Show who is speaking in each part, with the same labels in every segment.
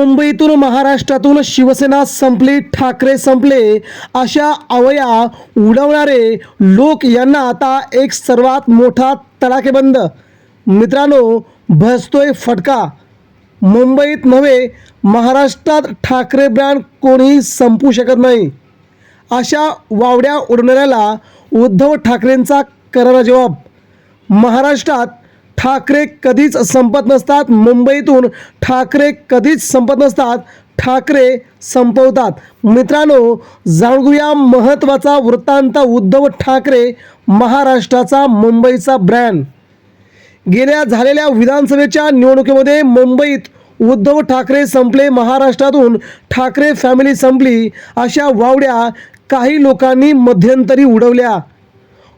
Speaker 1: मुंबईतून महाराष्ट्रातून शिवसेना संपली ठाकरे संपले अशा अवया उडवणारे लोक यांना आता एक सर्वात मोठा तडाखेबंद मित्रांनो भसतोय फटका. मुंबईत नव्हे महाराष्ट्रात ठाकरे ब्रँड कोणीही संपू शकत नाही. अशा वावड्या उडवणाऱ्याला उद्धव ठाकरेंचा करारा जवाब महाराष्ट्रात ठाकरे कधीच संपत नसतात. मुंबईतून ठाकरे कधीच संपत नसतात. ठाकरे संपवतात. मित्रांनो जाणूया महत्त्वाचा वृत्तांत उद्धव ठाकरे महाराष्ट्राचा मुंबईचा ब्रँड गेल्या झालेल्या विधानसभेच्या निवडणुकीमध्ये मुंबईत उद्धव ठाकरे संपले महाराष्ट्रातून ठाकरे फॅमिली संपली अशा वावड्या काही लोकांनी मध्यंतरी उडवल्या.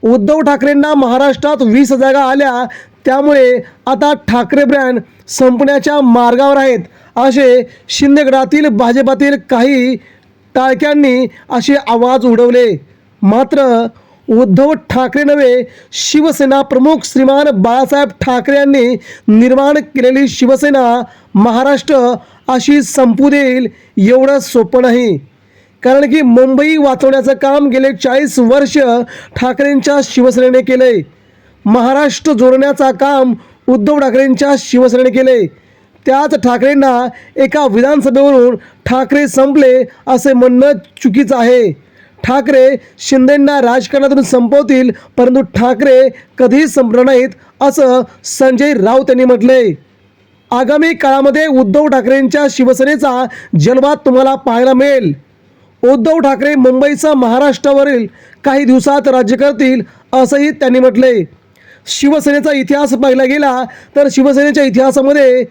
Speaker 1: उद्धव ठाकरेंना महाराष्ट्रात वीस जागा आल्या त्यामुळे आता ठाकरे ब्रँड संपण्याच्या मार्गावर आहेत. असे शिंदेगडातील भाजपातील काही टाळक्यांनी असे आवाज उडवले. मात्र उद्धव ठाकरे नव्हे शिवसेना प्रमुख श्रीमान बाळासाहेब ठाकरे यांनी निर्माण केलेली शिवसेना महाराष्ट्र अशी संपू देईल एवढं सोपं नाही. कारण की मुंबई वाचवण्याचं काम गेले चाळीस वर्ष ठाकरेंच्या शिवसेनेने केले महाराष्ट्र जोडण्याचा काम उद्धव ठाकरेंच्या शिवसेनेने केले त्याच ठाकरेंना एका विधानसभेवरून ठाकरे संपले असे म्हणणं चुकीचं आहे. ठाकरे शिंदेंना राजकारणातून संपवतील परंतु ठाकरे कधीही संपणार नाहीत असं संजय राऊत यांनी म्हटले आगामी काळामध्ये उद्धव ठाकरेंच्या शिवसेनेचा जलवा तुम्हाला पाहायला मिळेल. उद्धव ठाकरे मुंबईचा महाराष्ट्रावरील काही दिवसात राज्य करतील असंही त्यांनी म्हटले. शिवसेनेचा इतिहास पाहिला गेला तर शिवसेनेच्या इतिहासामध्ये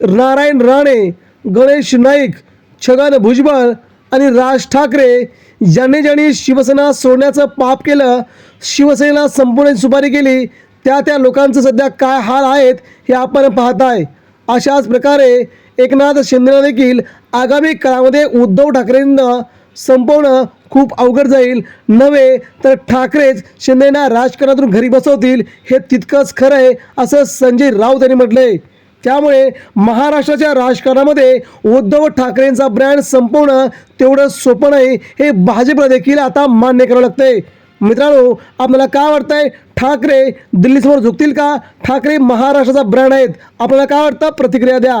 Speaker 1: नारायण राणे गणेश नाईक छगन भुजबळ आणि राज ठाकरे ज्यांनी ज्यांनी शिवसेना सोडण्याचं पाप केलं शिवसेनेला संपूर्ण सुपारी केली त्या त्या लोकांचं सध्या काय हाल आहेत हे आपण पाहताय. अशाच प्रकारे एकनाथ शिंदेला देखील आगामी काळामध्ये उद्धव ठाकरेंना संपवणं खूप अवघड जाईल. नव्हे तर ठाकरेच शिंदेना राजकारणातून घरी बसवतील. हे तितकंच खरं आहे असं संजय राऊत यांनी म्हटलंय. त्यामुळे महाराष्ट्राच्या राजकारणामध्ये उद्धव ठाकरेंचा ब्रँड संपवणं तेवढं सोपं नाही. हे भाजपला देखील आता मान्य करावं लागतंय. मित्रांनो आपल्याला काय वाटतंय? ठाकरे दिल्लीसमोर झुकतील का? ठाकरे महाराष्ट्राचा ब्रँड आहेत. आपल्याला काय वाटतं? प्रतिक्रिया द्या.